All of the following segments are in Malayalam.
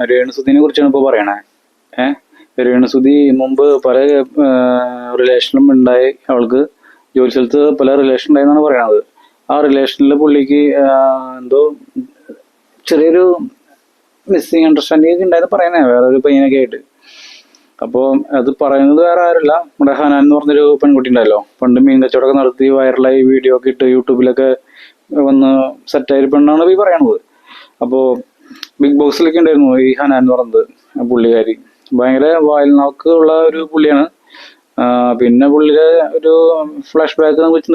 രേണുസുദിനെ കുറിച്ചാണ് ഇപ്പോൾ പറയണേ. ഏഹ് രേണുസുതി മുമ്പ് പല റിലേഷനും ഉണ്ടായി. അവൾക്ക് ജോലി സ്ഥലത്ത് പല റിലേഷൻ ഉണ്ടായെന്നാണ് പറയണത്. ആ റിലേഷനിൽ പുള്ളിക്ക് എന്തോ ചെറിയൊരു മിസ്സിങ് അണ്ടർസ്റ്റാൻഡിങ് ഉണ്ടായെന്ന് പറയണേ. വേറെ ഒരു പയ്യനൊക്കെ ആയിട്ട്. അപ്പോൾ അത് പറയുന്നത് വേറെ ആരല്ല നമ്മുടെ ഹനാൻ എന്ന് പറഞ്ഞൊരു പെൺകുട്ടി ഉണ്ടല്ലോ. പണ്ട് മീൻ കച്ചവടമൊക്കെ നടത്തി വൈറലായി വീഡിയോ ഒക്കെ ഇട്ട് യൂട്യൂബിലൊക്കെ വന്ന് സെറ്റായി പെണ്ണാണ് ഈ പറയണത്. അപ്പോൾ ബിഗ് ബോക്സിലൊക്കെ ഉണ്ടായിരുന്നു ഈ ഹനാൻ എന്ന് പറയുന്നത് പുള്ളിക്കാരി. ഭയങ്കര വായിൽ നോക്ക് ഉള്ള ഒരു പുള്ളിയാണ്. പിന്നെ പുള്ളിയുടെ ഒരു ഫ്ലാഷ് ബാക്ക് നമുക്ക്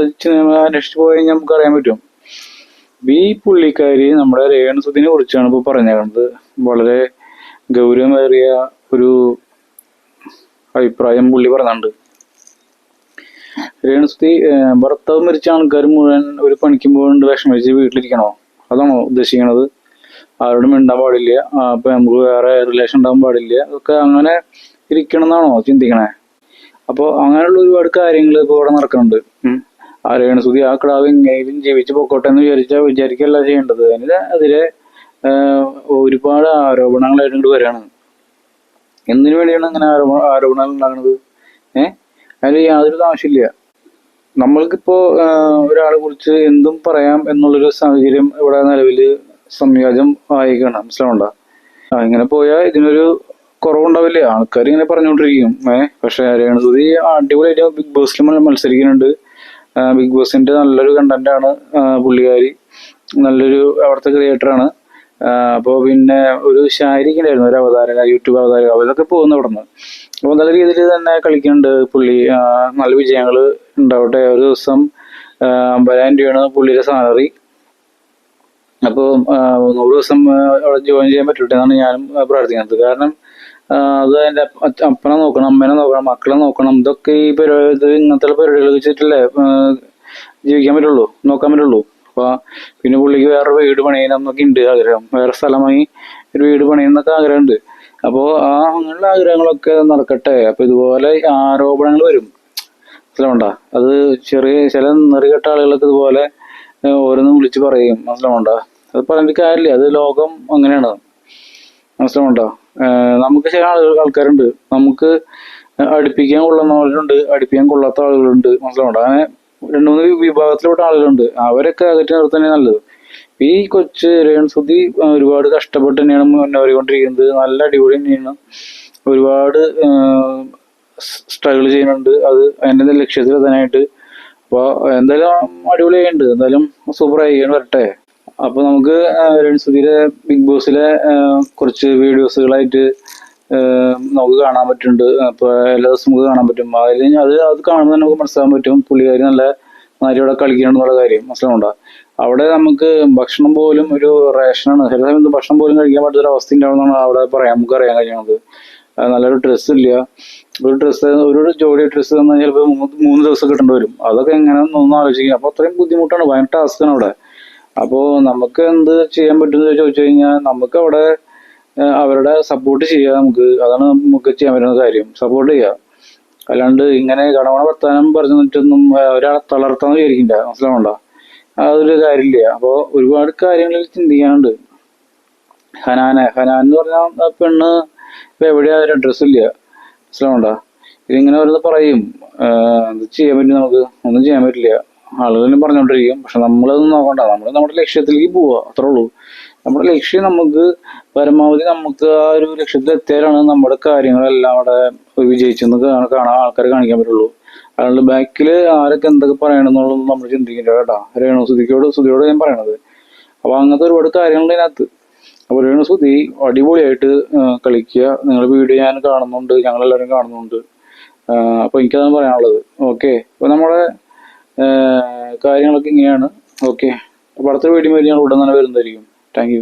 അന്വേഷിച്ച് പോയി കഴിഞ്ഞാൽ നമുക്ക് അറിയാൻ പറ്റും. ഈ പുള്ളിക്കാരി നമ്മുടെ രേണുസുദിനെ കുറിച്ചാണ് ഇപ്പോൾ പറഞ്ഞേക്കുന്നത് വളരെ ഗൗരവമേറിയ ഒരു അഭിപ്രായം പുള്ളി പറഞ്ഞിട്ടുണ്ട്. രേണുസുതി ഭർത്താവ് മരിച്ച ആൾക്കാർ മുഴുവൻ ഒരു പണിക്കുമ്പോൾ വിഷമിച്ച് വീട്ടിലിരിക്കണോ? അതാണോ ഉദ്ദേശിക്കണത് ആരോടും മിണ്ടാൻ പാടില്ല. അപ്പൊ നമുക്ക് വേറെ റിലേഷൻ ഉണ്ടാകാൻ പാടില്ല. അതൊക്കെ അങ്ങനെ ഇരിക്കണം എന്നാണോ ചിന്തിക്കണേ? അപ്പോൾ അങ്ങനെയുള്ള ഒരുപാട് കാര്യങ്ങൾ ഇപ്പോൾ ഇവിടെ നടക്കുന്നുണ്ട്. ആരോഗ്യ സുതി ആ കിടാവ് എങ്ങനെയും ജീവിച്ച് പൊക്കോട്ടെ എന്ന് വിചാരിച്ചാൽ വിചാരിക്കല്ല ചെയ്യേണ്ടത്. അതിന് അതിലെ ഒരുപാട് ആരോപണങ്ങളായിട്ട് ഇങ്ങോട്ട് വരികയാണ്. എന്തിനു വേണ്ടിയാണ് അങ്ങനെ ആരോപ ആരോപണങ്ങൾ ഉണ്ടാകുന്നത്? ഏഹ് അതിന് യാതൊരു ആവശ്യമില്ല നമ്മൾക്കിപ്പോ ഒരാളെ കുറിച്ച് എന്തും പറയാം എന്നുള്ളൊരു സാഹചര്യം ഇവിടെ നിലവിൽ സംയോജം ആയിക്കാണ് മനസ്സിലാവണ്ട ഇങ്ങനെ പോയാൽ ഇതിനൊരു കുറവുണ്ടാവില്ലേ? ആൾക്കാർ ഇങ്ങനെ പറഞ്ഞുകൊണ്ടിരിക്കും ഏഹ് പക്ഷെ രേണുസുതി അടിപൊളിയായിട്ട് ബിഗ് ബോസിൽ മത്സരിക്കുന്നുണ്ട്. ബിഗ് ബോസിന്റെ നല്ലൊരു കണ്ടന്റ് ആണ് പുള്ളിക്കാരി. നല്ലൊരു അവിടുത്തെ ക്രിയേറ്റർ ആണ്. അപ്പോൾ പിന്നെ ഒരു ശാരീരിക്കുണ്ടായിരുന്നു ഒരു അവതാരക യൂട്യൂബ് അവതാരക. അവരൊക്കെ പോകുന്നു അവിടെ നിന്ന് അപ്പോൾ നല്ല രീതിയിൽ തന്നെ കളിക്കുന്നുണ്ട് പുള്ളി. നല്ല വിജയങ്ങൾ ഉണ്ടാവട്ടെ. ഒരു ദിവസം അമ്പതിനായിരം രൂപയാണ് പുള്ളിയുടെ സാലറി അപ്പോൾ നൂറ് ദിവസം അവിടെ ജോയിൻ ചെയ്യാൻ പറ്റൂട്ടെന്നാണ് ഞാനും പ്രാർത്ഥിക്കുന്നത്. കാരണം അത് എന്റെ അപ്പനെ നോക്കണം അമ്മേനെ നോക്കണം മക്കളെ നോക്കണം ഇതൊക്കെ ഈ പരിപാടി ഇങ്ങനത്തെ പരിപാടികൾ വെച്ചിട്ടല്ലേ ജീവിക്കാൻ പറ്റുള്ളൂ നോക്കാൻ പറ്റുള്ളൂ. അപ്പൊ പിന്നെ പുള്ളിക്ക് വേറെ വീട് പണിയണം എന്നൊക്കെ ഉണ്ട് ആഗ്രഹം. വേറെ സ്ഥലമായി ഒരു വീട് പണിയണം എന്നൊക്കെ ആഗ്രഹമുണ്ട്. അപ്പോൾ ആ അങ്ങനെയുള്ള ആഗ്രഹങ്ങളൊക്കെ നടക്കട്ടെ. അപ്പൊ ഇതുപോലെ ആരോപണങ്ങൾ വരും. മനസ്സിലാവണ്ട? അത് ചെറിയ ചില നെറികെട്ട ആളുകളൊക്കെ ഇതുപോലെ ഓരോന്നും വിളിച്ച് പറയും. മനസ്സിലാവണ്ട അത് പറഞ്ഞിട്ട് കാര്യമില്ല. അത് ലോകം അങ്ങനെയാണ്. മനസ്സിലാവണ്ട നമുക്ക് ചില ആളുകൾ ആൾക്കാരുണ്ട്. നമുക്ക് അടുപ്പിക്കാൻ കൊള്ളുന്നവരുണ്ട് അടുപ്പിക്കാൻ കൊള്ളാത്ത ആളുകളുണ്ട്. മനസ്സിലാവണ്ട അങ്ങനെ രണ്ടു മൂന്ന് വിഭാഗത്തിൽപ്പെട്ട ആളുകളുണ്ട്. അവരൊക്കെ അകറ്റി നിർത്തുന്നത് നല്ലത്. ഈ കൊച്ച് രേണുസുതി ഒരുപാട് കഷ്ടപ്പെട്ട് തന്നെയാണ് മുന്നേറിക്കൊണ്ടിരിക്കുന്നത്. നല്ല അടിപൊളി തന്നെയാണ്. ഒരുപാട് സ്ട്രഗിൾ ചെയ്യുന്നുണ്ട്. അത് അതിന്റെ ലക്ഷ്യത്തിൽ എത്താനായിട്ട് അപ്പോൾ എന്തായാലും അടിപൊളിയായിട്ടുണ്ട്. എന്തായാലും സൂപ്പറായി. വരട്ടെ. അപ്പോൾ നമുക്ക് രൺസുധീരെ ബിഗ് ബോസിലെ കുറച്ച് വീഡിയോസുകളായിട്ട് നമുക്ക് കാണാൻ പറ്റുന്നുണ്ട്. അപ്പോൾ എല്ലാ ദിവസവും നമുക്ക് കാണാൻ പറ്റും. അതിൽ അത് അത് കാണുമ്പോൾ നമുക്ക് മനസ്സിലാക്കാൻ പറ്റും. പുള്ളിക്കാരി നല്ല നന്നായിട്ട് കളിക്കണമെന്നുള്ള കാര്യം. മനസ്സിലാവണ്ട അവിടെ നമുക്ക് ഭക്ഷണം പോലും ഒരു റേഷനാണ്. ചില സമയത്ത് ഭക്ഷണം പോലും കഴിക്കാൻ പറ്റാത്തൊരു അവസ്ഥ ഉണ്ടാവുന്നതാണ് അവിടെ പറയാം നമുക്ക് അറിയാൻ കഴിയുന്നത്. ആ, നല്ലൊരു ഡ്രസ്സ് ഇല്ല. ഒരു ഡ്രസ്സ് ഒരു ജോഡി ഡ്രസ്സ് തന്നാൽ ചിലപ്പോൾ മൂന്ന് ദിവസം കിട്ടേണ്ടി വരും. അതൊക്കെ എങ്ങനെയാണെന്ന് ആലോചിക്കുക അപ്പോൾ അത്രയും ബുദ്ധിമുട്ടാണ്. ഭയങ്കര ടാസ്ക്കാണ് അവിടെ. അപ്പോൾ നമുക്ക് എന്ത് ചെയ്യാൻ പറ്റുമെന്ന് ചോദിച്ചു കഴിഞ്ഞാൽ നമുക്ക് അവിടെ അവരുടെ സപ്പോർട്ട് ചെയ്യുക നമുക്ക്. അതാണ് നമുക്ക് ചെയ്യാൻ പറ്റുന്ന കാര്യം. സപ്പോർട്ട് ചെയ്യുക അല്ലാണ്ട് ഇങ്ങനെ കടവണ വർത്താനം പറഞ്ഞു നിന്നിട്ടൊന്നും ഒരാളെ തളർത്താന്ന് വിചാരിക്കില്ല. മനസ്സിലാവണ്ട? അതൊരു കാര്യമില്ല. അപ്പോൾ ഒരുപാട് കാര്യങ്ങളിൽ ചിന്തിക്കാനുണ്ട്. ഹനാനെ ഹനാൻ എന്ന് പറഞ്ഞാൽ പെണ്ണ് ഇപ്പൊ എവിടെയാ ഡ്രസ് ഇല്ല. മനസ്സിലാവണ്ട? ഇതിങ്ങനെ ഓരോന്ന് പറയും. എന്ത് ചെയ്യാൻ പറ്റും നമുക്ക്? ഒന്നും ചെയ്യാൻ പറ്റില്ല. ആളുകളും പറഞ്ഞുകൊണ്ടിരിക്കും പക്ഷെ നമ്മളതൊന്നും നോക്കണ്ട. നമ്മൾ നമ്മുടെ ലക്ഷ്യത്തിലേക്ക് പോവുക അത്രേ ഉള്ളൂ. നമ്മുടെ ലക്ഷ്യം നമുക്ക് പരമാവധി നമുക്ക് ആ ഒരു ലക്ഷ്യത്തിൽ എത്തിയാലാണ് നമ്മുടെ കാര്യങ്ങളെല്ലാം അവിടെ വിജയിച്ചെന്ന് കാണാൻ ആൾക്കാർ കാണിക്കാൻ പറ്റുള്ളൂ. അല്ലാണ്ട് ബാക്കിൽ ആരൊക്കെ എന്തൊക്കെ പറയണമെന്നുള്ളത് നമ്മൾ ചിന്തിക്കില്ല കേട്ടോ. രേണു സുധിക്കോട് സുധിയോട് ഞാൻ പറയണത്. അപ്പൊ അങ്ങനത്തെ ഒരുപാട് കാര്യങ്ങളുണ്ട് ഇതിനകത്ത്. അപ്പോൾ രേണു സുധി അടിപൊളിയായിട്ട് കളിക്കുക. നിങ്ങൾ വീഡിയോ ഞാൻ കാണുന്നുണ്ട് ഞങ്ങളെല്ലാവരും കാണുന്നുണ്ട്. അപ്പോൾ അപ്പൊ എനിക്കതാണ് പറയാനുള്ളത്. ഓക്കെ? അപ്പോൾ നമ്മുടെ കാര്യങ്ങളൊക്കെ ഇങ്ങനെയാണ്. ഓക്കെ? അപ്പൊ അടുത്ത വീഡിയോ ഞങ്ങൾ ഉടൻ തന്നെ വരുന്നതായിരിക്കും. താങ്ക്